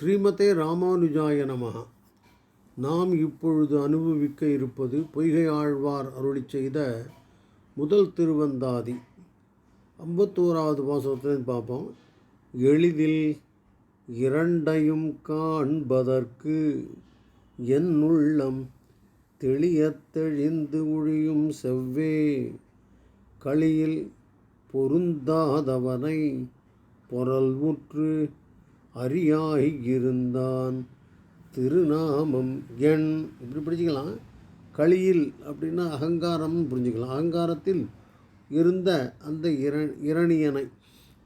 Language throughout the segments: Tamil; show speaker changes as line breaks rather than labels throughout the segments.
ஸ்ரீமதே ராமானுஜாய நமகா நாம் இப்பொழுது அனுபவிக்க இருப்பது பொய்கை ஆழ்வார் அருளி செய்த முதல் திருவந்தாதி. ஐம்பத்தோராவது வாசகத்திலிருந்து பார்ப்போம். எளிதில் இரண்டையும் காண்பதற்கு என் உள்ளம் தெளியத் தெளிந்து ஒழியும் செவ்வே. களியில் பொருந்தாதவனை பொறல் உற்று அறியாய் இருந்தான். திருநாமம் எண். இப்படி பிடிச்சிக்கலாம். களியில் அப்படின்னா அகங்காரம்னு புரிஞ்சுக்கலாம். அகங்காரத்தில் இருந்த அந்த இர இரணியனை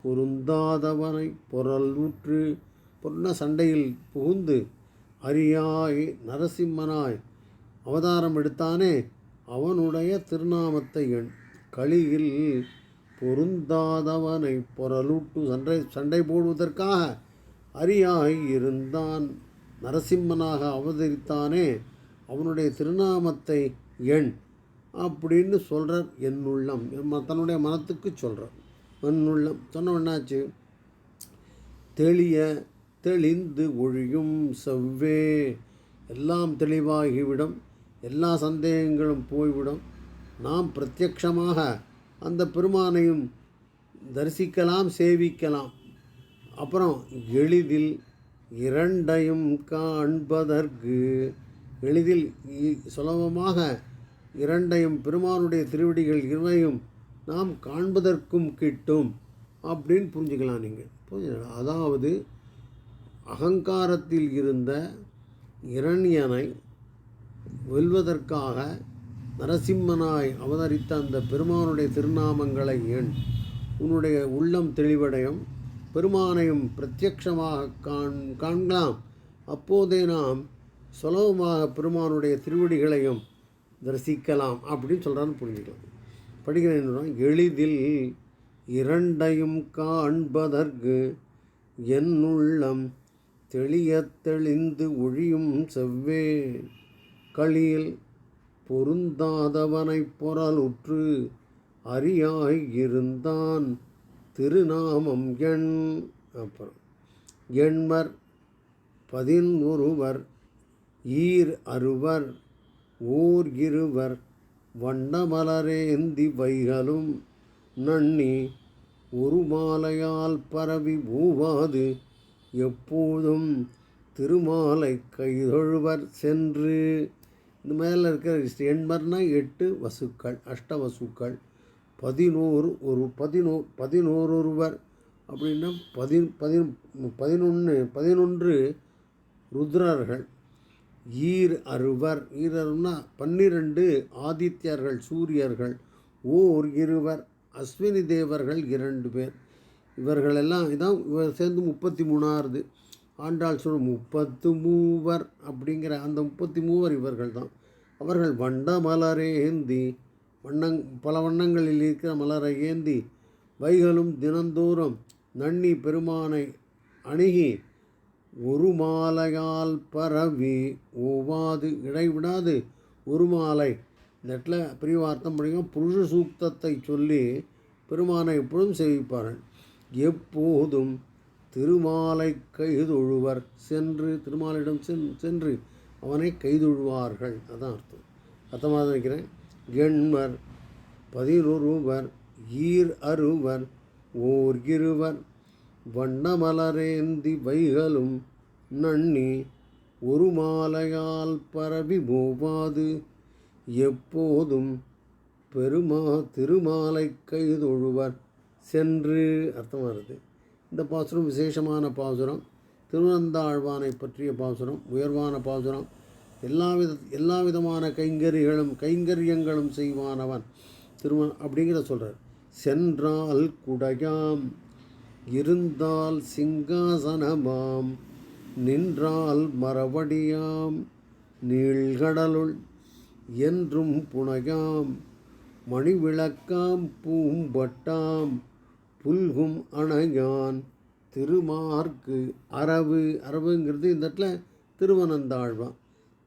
பொருந்தாதவனை பொறல் ஊற்று பொருள்னா சண்டையில் புகுந்து அரியாய் நரசிம்மனாய் அவதாரம் எடுத்தானே அவனுடைய திருநாமத்தை எண். களியில் பொருந்தாதவனை பொறலூட்டு சண்டை சண்டை போடுவதற்காக அரியாய் இருந்தான் நரசிம்மனாக அவதரித்தானே அவனுடைய திருநாமத்தை எண் அப்படின்னு சொல்கிறார் என் உள்ளம். தன்னுடைய மனத்துக்கு சொல்கிறார் என் உள்ளம். சொன்ன என்னாச்சு? தெளிய தெளிந்து ஒழியும் செவ்வே. எல்லாம் தெளிவாகிவிடும். எல்லா சந்தேகங்களும் போய்விடும். நாம் பிரத்யக்ஷமாக அந்த பெருமானையும் தரிசிக்கலாம் சேவிக்கலாம். அப்புறம் எளிதில் இரண்டையும் காண்பதற்கு எளிதில் சுலபமாக இரண்டையும் பெருமானுடைய திருவடிகள் இருவையும் நாம் காண்பதற்கும் கிட்டும் அப்படின்னு புரிஞ்சுக்கலாம் நீங்கள் புரிஞ்சுக்கலாம் அதாவது அகங்காரத்தில் இருந்த இரண்யனை வெல்வதற்காக நரசிம்மனாய் அவதரித்த அந்த பெருமானுடைய திருநாமங்களை எண் உன்னுடைய உள்ளம் தெளிவடையும். பெருமானையும் பிரத்யக்ஷமாக காண் காண்கலாம். அப்போதே நாம் சுலபமாக பெருமானுடைய திருவடிகளையும் தரிசிக்கலாம் அப்படின்னு சொல்கிறான்னு புரிஞ்சுக்கலாம். படிக்கிறேன் எளிதில் இரண்டையும் காண்பதற்கு என் உள்ளம் தெளிய தெளிந்து ஒழியும் செவ்வே. களியில் பொருந்தாதவனைப் பொறலுற்று அறியாய் இருந்தான். திருநாமம் எண் அப்புறம். எண்மர் பதினொருவர் ஈர் அறுவர் ஓர் இருவர் வண்ணமலரேந்தி வைகளும் நன்னி ஒரு மாலையால் பரவி பூவாது எப்போதும் திருமாலை கைதொழுவர் சென்று. இந்த மேலே இருக்கிற எண்மர்னா எட்டு வசுக்கள் அஷ்ட வசுக்கள் பதினோரு ஒரு பதினோ பதினோருவர் அப்படின்னா பதி பதி பதினொன்று பதினொன்று ருத்ரர்கள் ஈர் அறுவர். ஈரர்னா பன்னிரண்டு ஆதித்யர்கள் சூரியர்கள் ஓர் இருவர் அஸ்வினி தேவர்கள் இரண்டு பேர். இவர்களெல்லாம் இதான் இவர் சேர்ந்து முப்பத்தி மூணாவது ஆண்டாள் சொல்லும் முப்பத்து மூவர் அப்படிங்கிற அந்த முப்பத்தி மூவர் இவர்கள் தான் அவர்கள் வண்டமலரேந்தி வண்ணங் பல வண்ணங்களில் இருக்கிற மலரை ஏந்தி வைகளும் தினந்தோறும் நன்னி பெருமானை அணுகி ஒரு மாலையால் பரவி ஒவ்வாது இடைவிடாது ஒரு மாலை. இந்த இடத்துல பிரிவார்த்தம் படிக்கும் புருஷ சூக்தத்தை சொல்லி பெருமானை எப்பொழுதும் சேவிப்பார்கள். எப்போதும் திருமாலை கைதொழுவர் சென்று திருமாலிடம் சென் சென்று அவனை கைதொழுவார்கள். அதான் அர்த்தம். அர்த்தமாக நினைக்கிறேன். எண்மர் பதினொருவர் ஈர் அறுவர் ஓர் இருவர் வண்ணமலரேந்தி வைகளும் நன்னி ஒரு மாலையால் பரவி போவாது எப்போதும் பெருமா திருமாலை கைதொழுவர் சென்று அர்த்தமாக இருக்குது இந்த பாசுரம் விசேஷமான பாசுரம். திருவனந்தாழ்வானை பற்றிய பாசுரம் உயர்வான பாசுரம். எல்லா வித எல்லா விதமான கைங்கரிகளும் கைங்கரியங்களும் செய்வானவன் திருமண அப்படிங்கிற சொல்கிறார் சென்றால் குடையாம் இருந்தால் சிங்காசனமாம் நின்றால் மரபடியாம் நீழ்கடலுள் என்றும் புனையாம் மணிவிளக்காம் பூம்பட்டாம் புல்கும் அணையான் திருமார்க்கு அரவு அரவுங்கிறது இந்த இடத்துல திருவனந்தாழ்வான்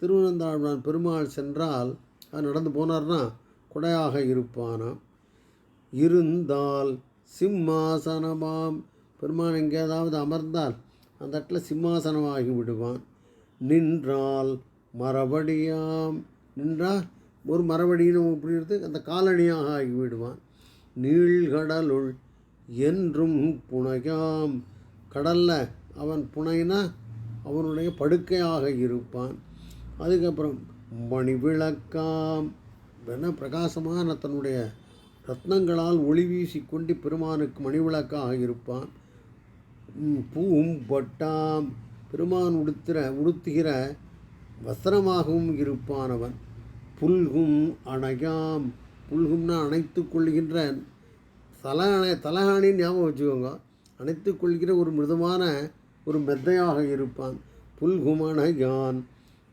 திருவனந்தாழ்வான் பெருமாள் சென்றால் அது நடந்து போனார்னா கொடையாக இருப்பானாம். இருந்தால் சிம்மாசனமாம். பெருமான் எங்கேயாவது அமர்ந்தால் அந்த இடத்துல சிம்மாசனமாகி விடுவான். நின்றால் மரபடியாம். நின்றால் ஒரு மரபடின்னு அப்படின்றது அந்த காலணியாக ஆகி விடுவான். நீழ்கடலுள் என்றும் புனையாம். கடலில் அவன் புனைனா அவனுடைய படுக்கையாக இருப்பான். அதுக்கப்புறம் மணி விளக்காம் என்ன பிரகாசமான தன்னுடைய ரத்னங்களால் ஒளி வீசிக்கொண்டு பெருமானுக்கு மணி விளக்காக இருப்பான் பூவும் பட்டாம். பெருமான் உடுத்துகிற உடுத்துகிற வஸ்திரமாகவும் இருப்பான் அவன். புல்கும் அணையாம். புல்கும்னா அணைத்து கொள்கின்ற தலகாணி தலகாணின்னு ஞாபகம் வச்சுக்கோங்க. அணைத்து கொள்கிற ஒரு மிருதமான ஒரு மெத்தையாக இருப்பான். புல்குமணையான்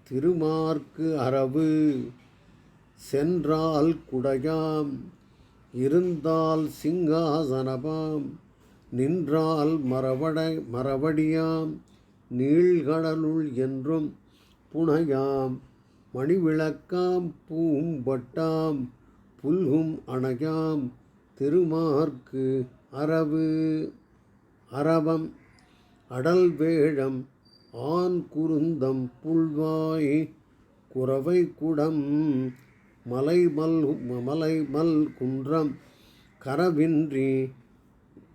திருமார்க்கு அரவு சென்றால் குடையாம் இருந்தால் சிங்காசனபாம் நின்றால் மரவடை மரவடியாம் நீழ்கடலுள் என்றும் புனையாம் மணிவிளக்காம் பூம்பட்டாம் புல்கும் அணையாம் திருமார்க்கு அரவு அரவம் அடல் வேழம் ஆண் குருந்தம் புல்வாய் குறவை குடம் மலைமல் மலைமல் குன்றம் கரவின்றி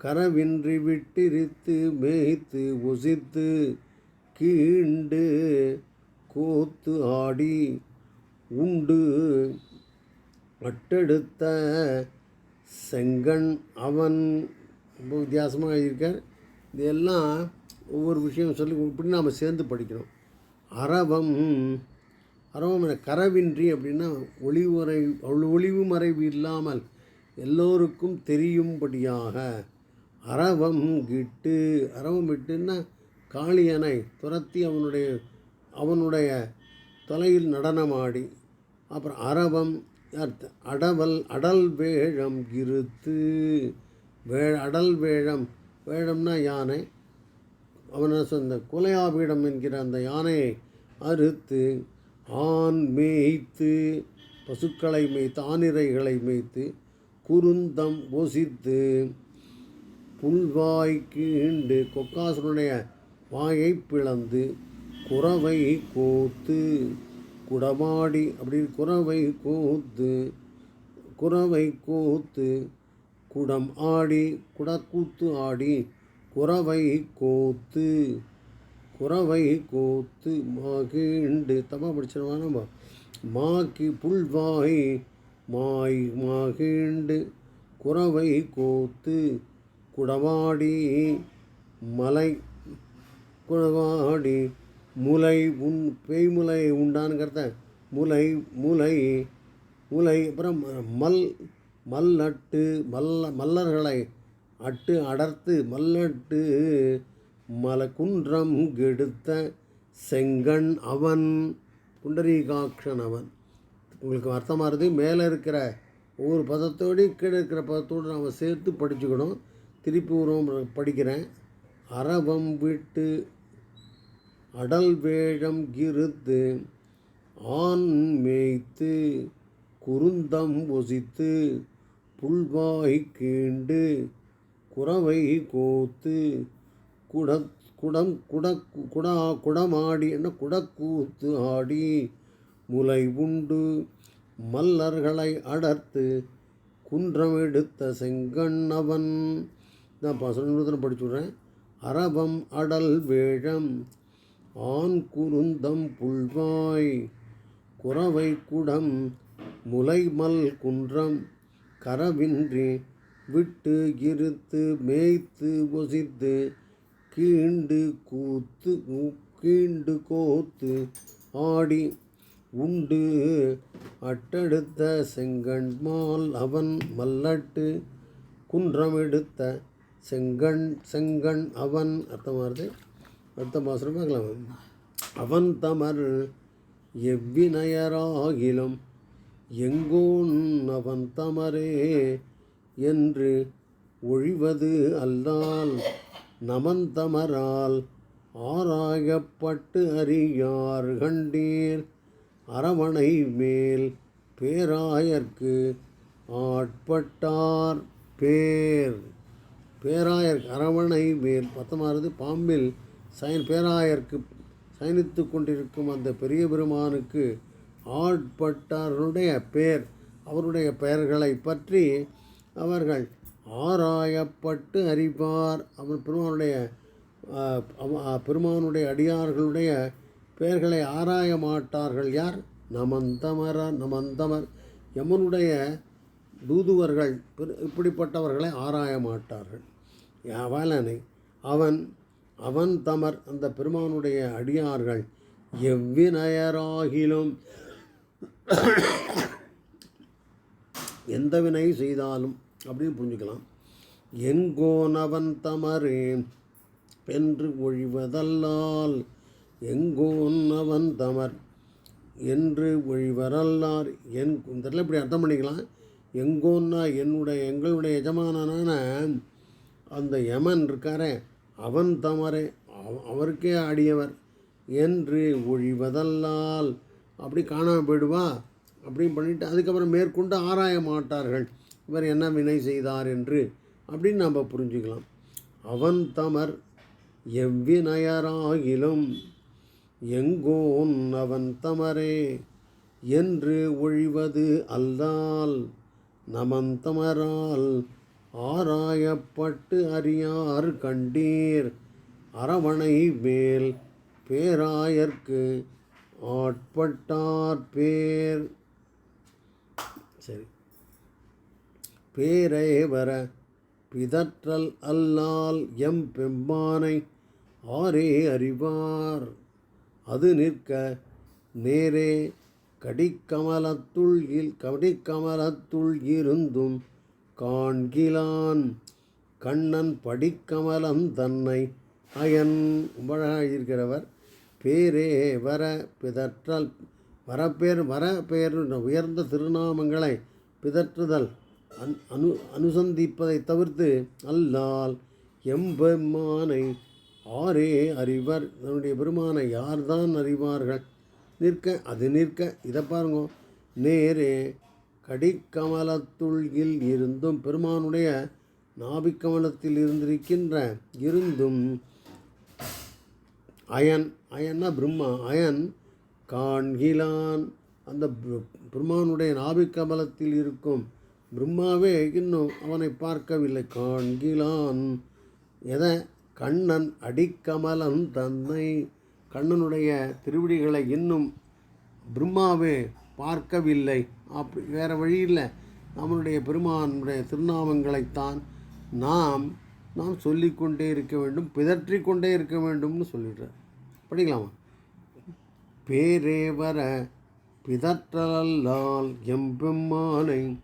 கரவின்றி விட்டிரித்து மேய்த்து உசித்து கீண்டு கோத்து ஆடி உண்டு. அட்டெடுத்த செங்கன் அவன் ரொம்ப வித்தியாசமாக இருக்கார் இதெல்லாம் ஒவ்வொரு விஷயம் சொல்லி இப்படி நாம் சேர்ந்து படிக்கணும் அரவம் அரவம் என கரவின்றி அப்படின்னா ஒளிவுரை ஒளிவு மறைவு இல்லாமல் எல்லோருக்கும் தெரியும்படியாக. அரவம் கிட்டு அரவம் இட்டுன்னா காளியனை துரத்தி அவனுடைய அவனுடைய தொலையில் நடனமாடி. அப்புறம் அரவம் அர்த்த- அடவல் அடல் வேழம் இருத்து. வே அடல் வேழம் வேழம்னா யானை. அவன் அந்த குலையாபீடம் என்கிற அந்த யானையை அறுத்து ஆண் மேய்த்து பசுக்களை மேய்த்து ஆனிரைகளை மேய்த்து குருந்தம் ஒசித்து புல்வாய் கீண்டு கொக்காசுரனுடைய வாயை பிளந்து குறவை கோத்து குடமாடி அப்படி குறவை கோத்து குறவை கோத்து குடம் ஆடி குடக்கூத்து ஆடி குறவை கோத்து குறவை கோத்து மாகிண்டு தப்பாக படிச்சிருவா நம்ம. மாக்கி புல்வாய் மாய் மாகிண்டு குறவை கோத்து குடவாடி மலை குடவாடி முலை உன் பேய்முலை உண்டானுங்கிறத முலை முலை முலை. அப்புறம் மல் மல்லட்டு மல்ல மல்லர்களை அட்டு அடர்த்து மல்லட்டு மலக்குன்றம் கெடுத்த செங்கண் அவன் புண்டரீகாட்சன் அவன். உங்களுக்கு அர்த்தமாக இருந்து மேலே இருக்கிற ஒவ்வொரு பதத்தோடு கீழே இருக்கிற பதத்தோடு நாம் சேர்த்து படிச்சுக்கணும். திருப்பி ஒரு படிக்கிறேன். அரவம் விட்டு அடல் வேழம் கிருத்து ஆண் மேய்த்து குருந்தம் ஒசித்து புல்வாய் கீண்டு குறவை கோத்து. குட குடம் குட குடா குடமாடி என்ன குடக்கூத்து ஆடி. முலை உண்டு. மல்லர்களை அடர்த்து குன்றம் எடுத்த செங்கண்ணவன். நான் பசங்க படிச்சுடுறேன் அரபம் அடல் வேழம். ஆண் குருந்தம் புல்வாய். குறவை குடம் முலைமல் குன்றம். கரவின்றி விட்டு இருத்து மேய்த்து ஒசித்து கீண்டு கூத்து கீண்டு கோத்து ஆடி உண்டு. அட்டெடுத்த செங்கண்மால் அவன் மல்லட்டு குன்றமெடுத்த செங்கண் செங்கண் அவன். அர்த்தமாக வருது? அடுத்த பாசுரம் பார்க்கலாம். அவன் தமர் எவ்வினையராகிலும் எங்கோன் அவன் தமரே என்று ஒழிவது அல்லால் நமந்தமரால் ஆராயப்பட்டு அறியார் கண்டீர். அரவணை மேல் பேராயர்க்கு ஆட்பட்டார் பேர். பேராயர் அரவணை மேல் பத்தமானது பாம்பில் சயன் பேராயர்க்கு சயனித்து கொண்டிருக்கும் அந்த பெரிய பெருமானுக்கு ஆட்பட்டாருடைய பேர் அவருடைய பெயர்களை பற்றி அவர்கள் ஆராயப்பட்டு அறிவார். அவன் பெருமானுடைய பெருமானுடைய அடியார்களுடைய பெயர்களை ஆராய மாட்டார்கள். யார்? நமந்தமர நமந்தமர். யமனுடைய தூதுவர்கள் இப்படிப்பட்டவர்களை ஆராய மாட்டார்கள். அவலனை அவன் அவன் தமர் அந்த பெருமானுடைய அடியார்கள் எவ்வினையராகிலும் எந்த வினை செய்தாலும் அப்படின்னு புரிஞ்சுக்கலாம். எங்கோனவன் தமரே என்று ஒழிவதல்லால் எங்கோன்னவன் தமர் என்று ஒழிவரல்லார் என் இந்த இடத்துல இப்படி அர்த்தம் பண்ணிக்கலாம். எங்கோன்னா என்னுடைய எங்களுடைய எஜமானனான அந்த யமன் இருக்காரே அவன் தமரே அவ- அவருக்கே ஆடியவர் என்று ஒழிவதல்லால் அப்படி காணாமல் போயிடுவா? அப்படின்னு பண்ணிட்டு அதுக்கப்புறம் மேற்கொண்டு ஆராய மாட்டார்கள். இவர் என்ன வினை செய்தார் என்று அப்படின்னு நம்ம புரிஞ்சுக்கலாம். அவன் தமர் எவ்வினையராகிலும் எங்கோன் அவன் தமரே என்று ஒழிவது அல்லால் நமந்தமரால் ஆராயப்பட்டு அறியார் கண்டீர். அரவணை மேல் பேராயர்க்கு ஆட்பட்டார் பேர். சரி. பேரே வர பிதற்றல் அல்லால் எம் பெம்பானை ஆரே அறிவார். அது நிற்க நேரே கடிக்கமலத்துள் இல் கடிக்கமலத்துள் இருந்தும் காண்கிலான். கண்ணன் படிக்கமலம் தன்னை அயன். இருக்கிறவர். பேரே வர பிதற்றல் வரப்பேர் வர உயர்ந்த திருநாமங்களை பிதற்றுதல் அன் அனு அனுசந்திப்பதை தவிர்த்து அல்லால் எம்பெம்மானை ஆரே அறிவர். தன்னுடைய பெருமானை யார்தான் அறிவார்கள்? நிற்க அது நிற்க இதை பாருங்க. நேரே கடிக்கமலத்துள்கில் இருந்தும் பெருமானுடைய நாபிக்கமலத்தில் இருந்திருக்கின்ற இருந்தும் அயன் அயன்னா பிரம்மா அயன் காண்கிலான். அந்த பிர- நாபிக்கமலத்தில் இருக்கும் பிரம்மாவே இன்னும் அவனை பார்க்கவில்லை. காண்கிலான் எதை கண்ணன் அடிக்கமலம் தன்னை கண்ணனுடைய திருவிடிகளை இன்னும் பிரம்மாவே பார்க்கவில்லை. அப்படி வேறு வழி இல்லை. நம்மளுடைய பெருமானுடைய திருநாமங்களைத்தான் நாம் நாம் சொல்லிக்கொண்டே இருக்க வேண்டும் பிதற்றிக் கொண்டே இருக்க வேண்டும்னு சொல்லிடுறார். படிக்கலாமா? பேரே வர பிதற்றலல்லால் எம்பெம்மானை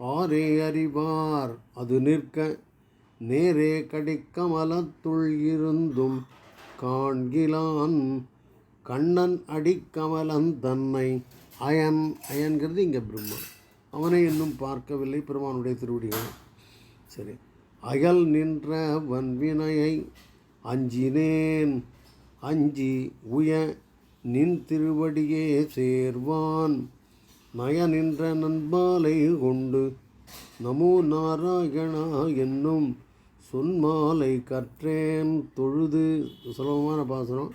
ஆரே அறிவார். அது நிற்க நேரே கடிக்கமலத்துள் இருந்தும் காண்கிலான் கண்ணன் அடிக்கமலன் தன்னை அயன். அயன்கிறது இங்கே பிரம்மா. அவனை இன்னும் பார்க்கவில்லை பெருமானுடைய திருவடிகள். சரி. அயல் நின்ற வன்வினையை அஞ்சினேன். அஞ்சி உய நின் திருவடியே சேர்வான். நய நின்ற நண்பாலை கொண்டு நமோ நாராயணா என்னும் சொன்மாலை கற்றேன் தொழுது. சுலபமான பாசனம்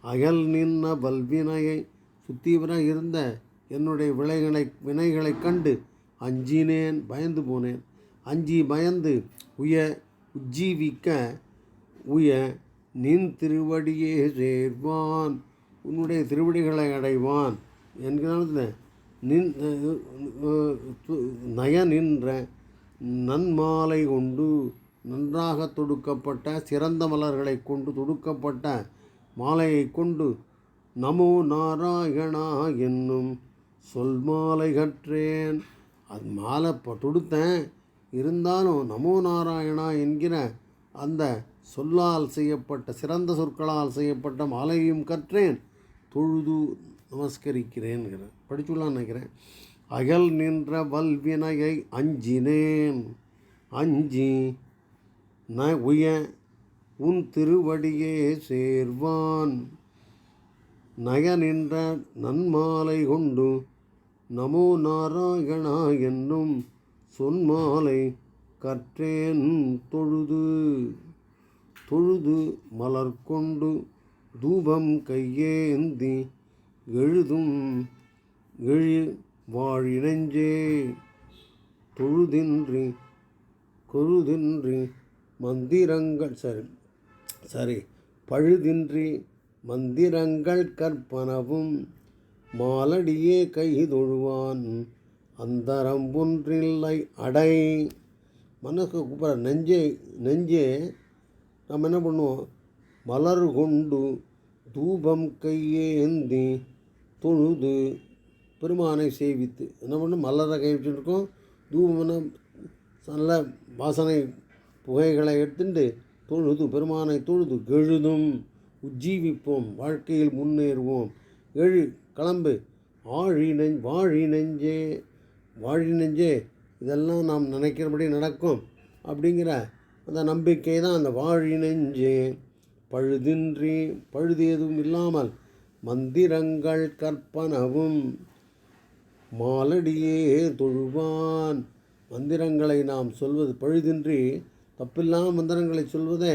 அயல் நின்ன பல்வினையை சுத்தீவராக இருந்த என்னுடைய விளைகளை வினைகளைக் கண்டு அஞ்சினேன் பயந்து போனேன். அஞ்சி பயந்து உய உஜ்ஜீவிக்க உய நின் திருவடியே சேர்வான். உன்னுடைய திருவடிகளை அடைவான். என்கிறான் நின் நய நின்ற நன்மாலை கொண்டு நன்றாக தொடுக்கப்பட்ட சிறந்த மலர்களை கொண்டு தொடுக்கப்பட்ட மாலையை கொண்டு நமோ நாராயணா என்னும் சொல் மாலை கற்றேன். அது மாலை தொடுத்தேன். இருந்தாலும் நமோ நாராயணா என்கிற அந்த சொல்லால் செய்யப்பட்ட சிறந்த சொற்களால் செய்யப்பட்ட மாலையும் கற்றேன். தொழுது நமஸ்கரிக்கிறேன்கிறேன் படிச்சுள்ளான்னு நினைக்கிறேன். அகல் நின்ற வல்வினையை அஞ்சினேன். அஞ்சி ந உய உன் திருவடியே சேர்வான். நய நின்ற நன்மாலை கொண்டு நமோ நாராயணா என்னும் சொன்மாலை கற்றேன் தொழுது. தொழுது மலர் கொண்டு தூபம் கையேந்தி எழுதும் எழு வாழினஞ்சே. தொழுதின்றி கொழுதின்றி மந்திரங்கள் சரி சரி பழுதின்றி மந்திரங்கள் கற்பனவும் மாலடியே கை தொழுவான் அந்தரம் ஒன்றில்லை அடை. மனசு கூப்பிட நெஞ்சே நெஞ்சே நம்ம என்ன பண்ணுவோம்? மலர் கொண்டு தூபம் கையேந்தி தொழுது பெருமானை சேவித்து. என்ன பண்ணும் மலரை கை வச்சுருக்கோம் தூபம்னா நல்ல வாசனை புகைகளை எடுத்துட்டு தொழுது பெருமானை தொழுது எழுதும் உஜ்ஜீவிப்போம் வாழ்க்கையில் முன்னேறுவோம். எழு கிளம்பு. ஆழி நெஞ் வாழி நெஞ்சே வாழி நெஞ்சே இதெல்லாம் நாம் நினைக்கிறபடி நடக்கும். அப்படிங்கிற அந்த நம்பிக்கை தான் அந்த வாழி நெஞ்சே பழுதின்றி பழுது எதுவும் இல்லாமல் மந்திரங்கள் கற்பனவும் மாலடியே தொழுவான். மந்திரங்களை நாம் சொல்வது பழுதின்றி தப்பில்லாம மந்திரங்களை சொல்வதே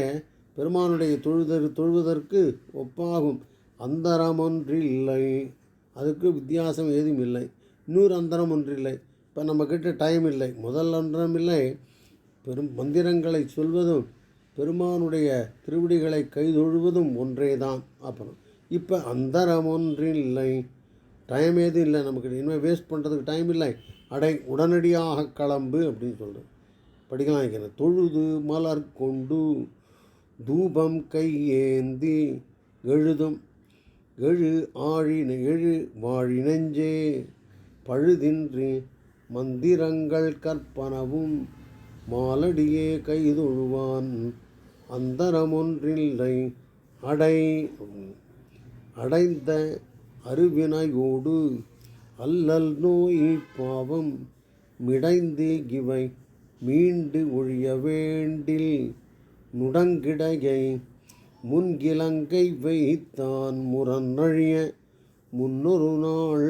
பெருமானுடைய தொழுதற் தொழுவதற்கு ஒப்பாகும். அந்தரம் ஒன்றில்லை. அதுக்கு வித்தியாசம் ஏதும் இல்லை. இன்னொரு அந்தரம் ஒன்றில்லை. இப்போ நம்மக்கிட்ட டைம் இல்லை. முதல் அந்தரம் இல்லை. பெரும் மந்திரங்களை சொல்வதும் பெருமானுடைய திருவிடிகளை கைதொழுவதும் ஒன்றே தான் அப்புறம் இப்போ அந்தரம் ஒன்றில்லை. டைம் ஏதும் இல்லை நமக்கு. இனிமேல் வேஸ்ட் பண்ணுறதுக்கு டைம் இல்லை. அடை உடனடியாக கிளம்பு அப்படின்னு சொல்கிறேன் படிக்கலாம் இருக்கிறேன் தொழுது மலர் கொண்டு தூபம் கையேந்தி எழுதும் எழு ஆழின எழு வாழி நெஞ்சே. பழுதின்றி மந்திரங்கள் கற்பனவும். மாலடியே கைதொழுவான். அந்தரமொன்றில்லை அடை அடைந்த அருவினையோடு அல்லல் நோய் பாவம் மிடைந்து இவை மீண்டு ஒழிய வேண்டில் நுடங்கிடையை முன்கிலங்கை வைத்தான் முரண்ழிய முன்னொரு நாள்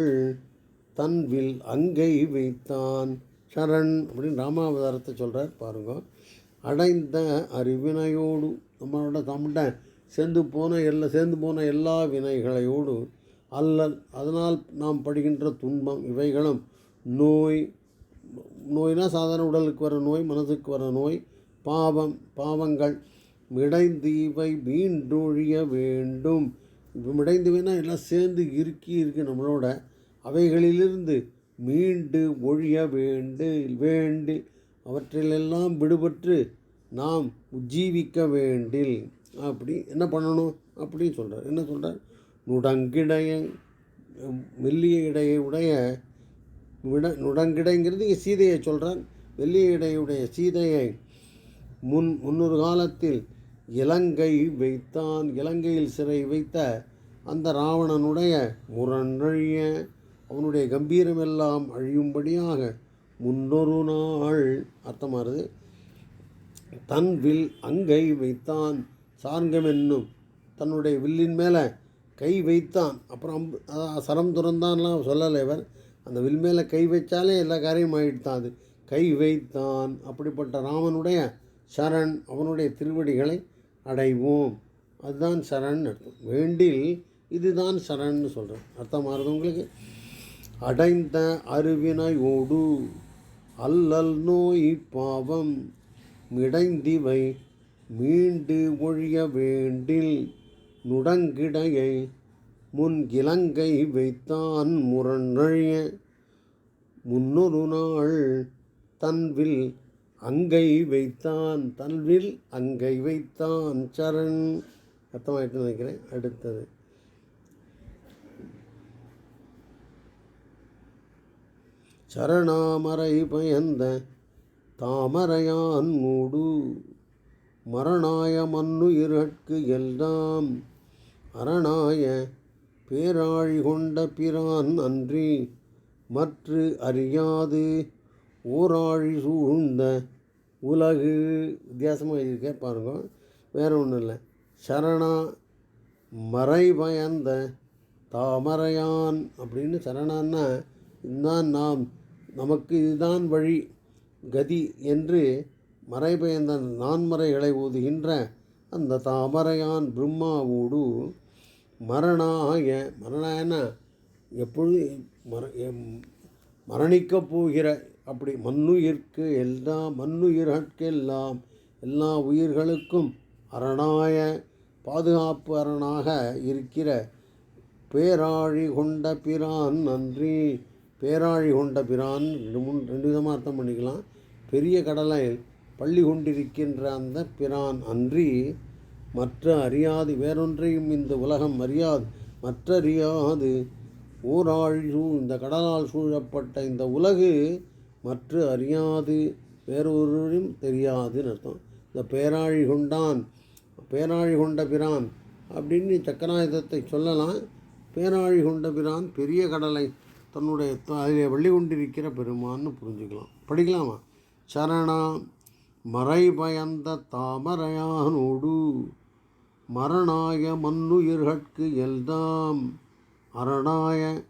தன்வில் அங்கை வைத்தான் சரண் அப்படின்னு ராமாவதாரத்தை சொல்கிறார் பாருங்க. அடைந்த அறிவினையோடு நம்மளோட தமிழ்ட சேர்ந்து போன எல்லா சேர்ந்து போன எல்லா வினைகளையோடு அல்லல் அதனால் நாம் படுகின்ற துன்பம் இவைகளும் நோய் நோய்னா சாதாரண உடலுக்கு வர நோய் மனதுக்கு வர நோய் பாவம் பாவங்கள் மிடைந்து இவை மீண்டொழிய வேண்டும். இப்போ மிடைந்துவைனா எல்லாம் சேர்ந்து இறுக்கி இருக்கு நம்மளோட அவைகளிலிருந்து மீண்டு ஒழிய வேண்டு வேண்டு அவற்றிலெல்லாம் விடுபட்டு நாம் உஜ்ஜீவிக்க வேண்டில். அப்படி என்ன பண்ணணும்? அப்படின்னு சொல்கிறார் என்ன சொல்கிறார் நுடங்கிடைய மெல்லிய இடையை உடைய விட நுடங்கிடைங்கிறது இங்கே சீதையை சொல்கிறார் வெள்ளிய இடையுடைய சீதையை முன் முன்னொரு காலத்தில் இலங்கை வைத்தான். இலங்கையில் சிறை வைத்த அந்த ராவணனுடைய முரண்ழிய அவனுடைய கம்பீரமெல்லாம் அழியும்படியாக முன்னொரு நாள். அர்த்தமாகுது தன் வில் அங்கை வைத்தான். சார்கம் என்னும். தன்னுடைய வில்லின் மேலே கை வைத்தான். அப்புறம் அம்பு அதான் சரம் துறந்தான்லாம் சொல்லலை இவர். அந்த வில் மேலே கை வச்சாலே எல்லா காரியம் ஆகிட்டான் அது. கை வைத்தான். அப்படிப்பட்ட ராமனுடைய சரண் அவனுடைய திருவடிகளை அடைவோம். அதுதான் சரண் அர்த்தம். வேண்டில் இதுதான் சரண்னு சொல்கிறேன் அர்த்தமாகிறது உங்களுக்கு? அடைந்த அருவினையோடு அல்லல் நோய் பாவம் மிடைந்திவை மீண்டு ஒழிய வேண்டில் நுடங்கிடையை முன் இலங்கை வைத்தான் முரண்ழிய முன்னொரு நாள் தன்வில் அங்கை வைத்தான் தன்வில் அங்கை வைத்தான் சரண். அர்த்தமாயிட்டு நினைக்கிறேன். அடுத்தது. சரணாமரை பயந்த தாமரையான் மூடு. மரணாய மண்ணுயிரட்கு எல்லாம் அரணாய பேராழி கொண்ட பிரான் அன்றி மற்று அறியாது ஓராழி சூழ்ந்த உலகு. வித்தியாசமாக இருக்கே பாருங்க. வேறு ஒன்றும் இல்லை. சரணா மறை பயந்த தாமரையான் அப்படின்னு சரணான்னா இதுதான் நாம் நமக்கு இதுதான் வழி கதி என்று மறைபெயர்ந்த நான்மறைகளை ஓதுகின்ற அந்த தாமரையான் பிரம்மாவோடு மரணாய மரணாயன எப்பொழுது மர எம்- மரணிக்கப் போகிற அப்படி மண்ணுயிர்க்கு எல்லா மண்ணுயிர்கெல்லாம் எல்லாம் எல்லா உயிர்களுக்கும் அரணாய பாதுகாப்பு அரணாக இருக்கிற பேராழி கொண்ட பிரான் நன்றி. பேராழி கொண்ட பிரான் ரெண்டு மூணு ரெண்டு விதமாக அர்த்தம் பண்ணிக்கலாம். பெரிய கடலை பள்ளி கொண்டிருக்கின்ற அந்த பிரான் அன்றி மற்ற அறியாது வேறொன்றையும் இந்த உலகம் அறியாது. மற்ற அறியாது ஓராழி சூ இந்த கடலால் சூழப்பட்ட இந்த உலகு மற்ற அறியாது வேறொருவரையும் தெரியாதுன்னு அர்த்தம். இந்த பேராழி கொண்டான் பேராழி கொண்ட பிரான் அப்படின்னு சக்கராயுதத்தை சொல்லலாம். பேராழி கொண்ட பிரான் பெரிய கடலை தன்னுடைய த- அதிலே வள்ளி கொண்டிருக்கிற பெருமான்னு புரிஞ்சுக்கலாம். படிக்கலாமா? சரணா மறை பயந்த தாமரையானோடு மரணாய மண்ணுயிர்கட்கு எல்தாம் அரணாய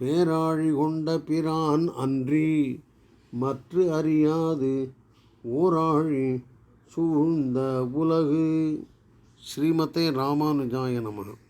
பேராழி கொண்ட பிரான் அன்றி மற்ற அறியாது ஓராழி சூழ்ந்த உலகு. ஸ்ரீமதே ராமானுஜாய நமகம்